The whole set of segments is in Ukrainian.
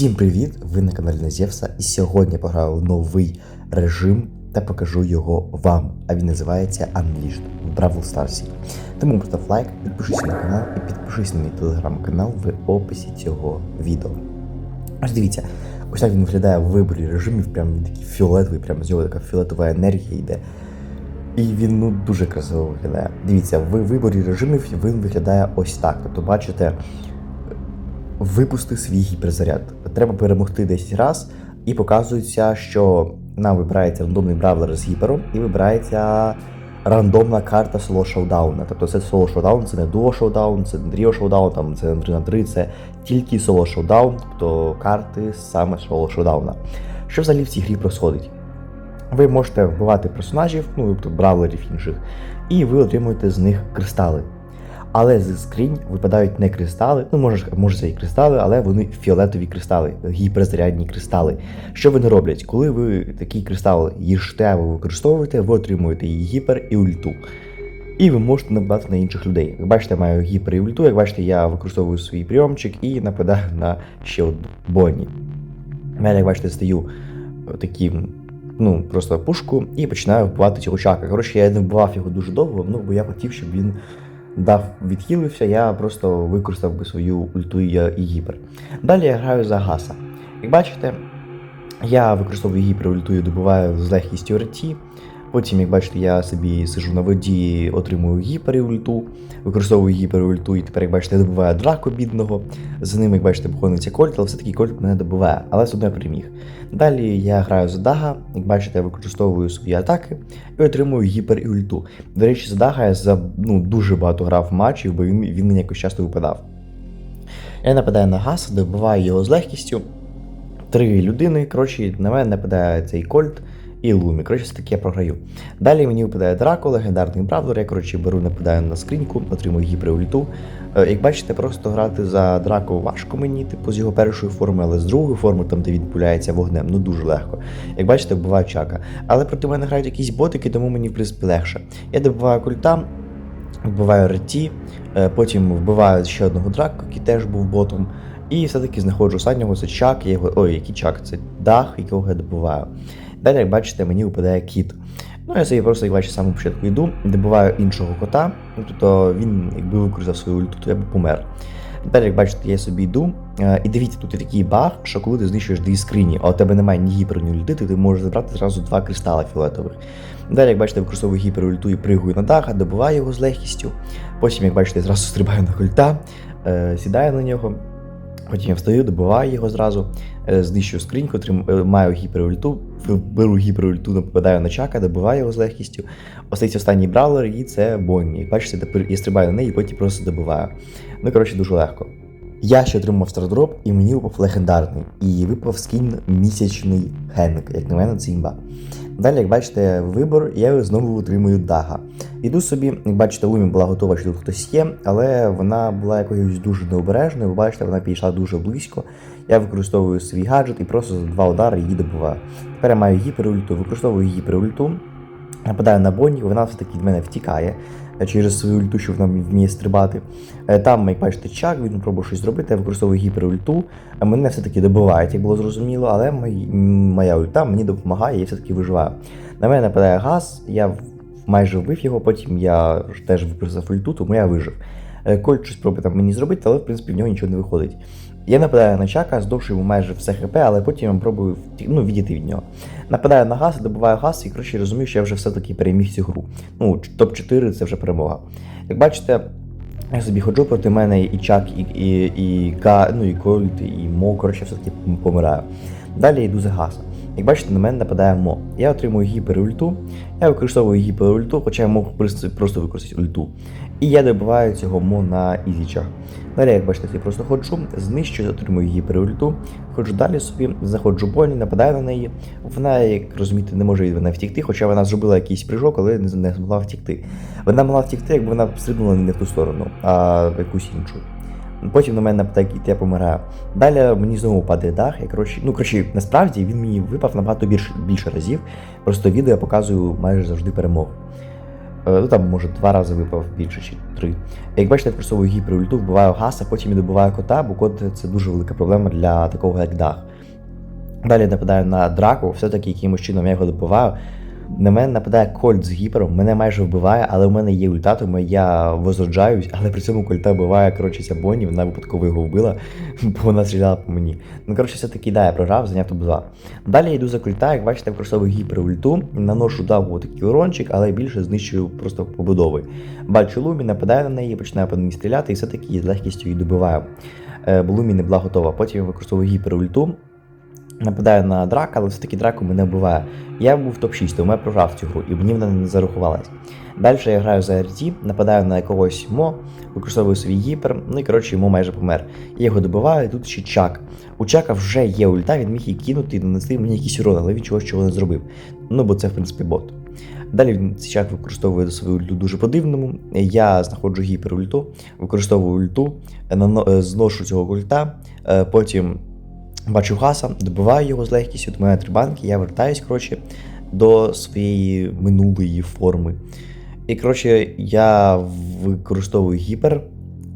Всім привіт! Ви на каналі Назєвса, і сьогодні я пограю новий режим та покажу його вам. А він називається Unleashed в Brawl Stars. Тому постав лайк, підпишись на канал і підпишись на мій телеграм-канал в описі цього відео. Ось дивіться, ось так він виглядає в виборі режимів, прям він такий фіолетовий, прям з нього така фіолетова енергія йде. І він ну дуже красиво виглядає. Дивіться, в виборі режимів він виглядає ось так. Тобто, бачите, випусти свій гіперзаряд. Треба перемогти 10 раз, і показується, що нам вибирається рандомний бравлер з гіпером, і вибирається рандомна карта соло шоудауна. Тобто це соло шоудаун, це не дуо шоудаун, це не тріо шоудаун, там це не 3 на 3, це тільки соло шоудаун, тобто карти саме соло шоудауна. Що взагалі в цій грі происходить? Ви можете вбивати персонажів, ну тобто бравлерів інших, і ви отримуєте з них кристали. Але з скрінь випадають не кристали, ну може, може це і кристали, але вони фіолетові кристали, гіперзарядні кристали. Що вони роблять? Коли ви такий кристал їжте або використовуєте, ви отримуєте її гіпер і ульту. І ви можете нападати на інших людей. Як бачите, маю гіпер і ульту, як бачите, я використовую свій прийомчик і нападаю на ще одну Бонні. Я, як бачите, стаю таким, ну, просто пушку і починаю вбивати цього чака. Коротше, я не вбивав його дуже довго, ну бо я хотів, щоб він дав відхилився, я просто використав би свою ульту і гіпер. Далі я граю за гаса. Як бачите, я використовую гіпер ульту і добуваю з легкістю РТ. Потім, як бачите, я собі сижу на воді, отримую гіпер і ульту, використовую гіпер і тепер, як бачите, я добуваю драку бідного. За ним, як бачите, походиться кольт, але все-таки кольт мене добуває, але все одно я переміг. Далі я граю за Дага, як бачите, я використовую свої атаки і отримую гіпер і ульту. До речі, за Дага я за ну, дуже багато грав матчів, бо він, він мені якось часто випадав. Я нападаю на гаса, добиваю його з легкістю. Три людини, коротше, на мене нападає цей кольт і Лумі. Коротше, все таки я програю. Далі мені випадає Драко, легендарний бравлер. Я коротше беру, нападаю на скриньку, отримую гіперульту. Е, Як бачите, просто грати за Драко важко мені, типу з його першої форми, але з другої форми, там де він пуляється вогнем, ну дуже легко. Як бачите, вбиваю чака. Але проти мене грають якісь ботики, тому мені в принципі легше. Я добиваю культа. Вбиваю реті, е, потім вбиваю ще одного драку, який теж був ботом. І все-таки знаходжу останнього, це чак, я його. Ой, який чак, це дах, якого я добиваю. Далі, як бачите, мені випадає кіт. Ну, я собі просто, як бачите, самому початку йду, добиваю іншого кота. Ну, тобто він, якби використав свою ульту, то я б помер. Далі, як бачите, я собі йду. е, І дивіться, тут є такий баг, що коли ти знищуєш дві скрині, а у тебе немає ні гіпер, ні ульти, ти можеш забрати зразу два кристали фіолетових. Далі, як бачите, використовую гіпер ульту і пригую на дах, добиваю його з легкістю. Потім, як бачите, зразу стрибаю на культа, е, сідаю на нього. Потім я встаю, добиваю його зразу, е, знищую скриньку, е, маю гіперульту, беру гіперульту, нападаю на чака, добиваю його з легкістю. Остається останній бравлер, і це Бонні. Бачите, я стрибаю на неї, і потім просто добиваю. Ну, коротше, дуже легко. Я ще отримав стардроп, і мені випав легендарний. І випав скін місячний Хенк, як на мене, це імба. Далі, як бачите, вибор, я знову отримую Дага. Іду собі, як бачите, Лумі була готова, що тут хтось є, але вона була якоюсь дуже необережною. Ви бачите, вона підійшла дуже близько. Я використовую свій гаджет і просто за два удари її добиваю. Тепер я маю гіперульту, використовую гіперульту, нападаю на Бонні, вона все-таки від мене втікає через свою ульту, що вона вміє стрибати. Е, Там, як бачите, чак, він пробує щось зробити, я використовую гіперульту. Е, Мене все-таки добивають, як було зрозуміло, але моя ульта мені допомагає, я все-таки виживаю. На мене нападає газ, я майже вбив його, потім я теж використав ульту, тому я вижив. Е, Кольт щось пробує там мені зробити, але в принципі в нього нічого не виходить. Я нападаю на чака, здовжую йому майже все хп, але потім я пробую ну, відійти від нього. Нападаю на газ, добиваю газ і коротше розумію, що я вже все-таки переміг цю гру. Ну, топ-4 це вже перемога. Як бачите, я собі ходжу проти мене і Чак, і, і, і, Ка, ну, і Кольт, і Мо, коротше, все-таки помираю. Далі йду за газ. Як бачите, на мене нападає Мо. Я отримую гіперульту, я використовую гіперульту, хоча я мог просто- використати ульту. І я добиваю цього Мо на ізічах. Далі, як бачите, я просто ходжу, знищую, отримую гіперульту, ходжу далі собі, заходжу Бонні, нападаю на неї. Вона, як розумієте, не може від мене втікти, хоча вона зробила якийсь прыжок, але не змогла втікти. Вона могла втікти, якби вона стрибнула не в ту сторону, а в якусь іншу. Потім на мене кіт, я помираю. Далі мені знову падає дах. Я, коротше, ну коротше, насправді він мені випав набагато більше, більше разів. Просто відео я показую майже завжди перемогу. Е, Ну там, може, два рази випав більше чи три. Як бачите, я використовую гіперульту, вбиваю гаса, потім і добиваю кота, бо кот це дуже велика проблема для такого як дах. Далі нападаю на драку, все-таки якимось чином я його добиваю. На мене нападає кольт з гіпером, мене майже вбиває, але у мене є ульта, тому я возроджаюсь, але при цьому кольта вбиває, коротше, ця Бонні, вона випадково його вбила, бо вона стріляла по мені. Ну, коротше, все-таки да, я програв, зайняв топ-2. Далі я йду за кольта, як бачите, використовую гіперульту, наношу даву такий урончик, але більше знищую просто побудови. Бачу Лумі, нападаю на неї, починаю по ній стріляти і все-таки з легкістю її добиваю. Е, Бо Лумі не була готова. Потім я використовую гіперульту, нападаю на драка, але все-таки драку мене вбиває. Я був в топ-6, тому я програв цю гру, і мені вона не зарахувалась. Далі я граю за РТ, нападаю на якогось Мо, використовую свій гіпер, ну і коротше йому майже помер. Я його добиваю, і тут ще Чак. У Чака вже є ульта, він міг її кинути і нанести мені якийсь урон, але він чогось чого не зробив. Ну бо це в принципі бот. Далі він цей чак використовує свою ульту дуже по-дивному. Я знаходжу гіперульту, використовую ульту, нано- е, зношу цього ульта, е, потім бачу гаса, добиваю його з легкістю, до мене три банки, я вертаюсь коротше, до своєї минулої форми. І коротше, я використовую гіпер,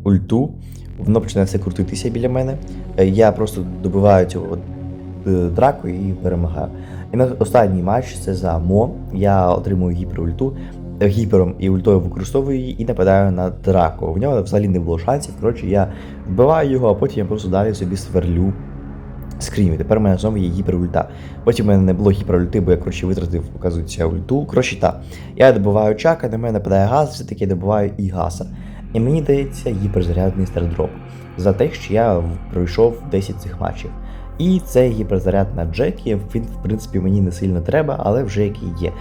ульту, воно починає все крутитися біля мене. Е, Я просто добиваю цього е, драку і перемагаю. І на останній матч це за Мо. Я отримую гіперульту. е, Гіпером і ультою використовую її і нападаю на драку. В нього взагалі не було шансів. Коротше, я вбиваю його, а потім я просто далі собі сверлю скрім. І тепер у мене знову є гіперульта. Потім у мене не було гіперульти, бо я коротше витратив, оказується, ульту. Коротше, так. Я добиваю чака, на мене нападає газ, все-таки добиваю і гаса. І мені дається гіперзарядний стардроп за те, що я пройшов 10 цих матчів. І цей гіперзаряд на Джекі, він, в принципі, мені не сильно треба, але вже який є.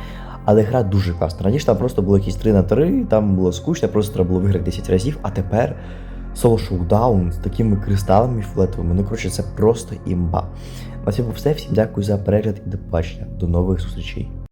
Але гра дуже класна. Раніше там просто було якісь 3 на 3, там було скучно, просто треба було виграти 10 разів, а тепер соло Showdown з такими кристалами фіолетовими. Ну, коротше, це просто імба. На цьому все. Всім дякую за перегляд і до побачення. До нових зустрічей.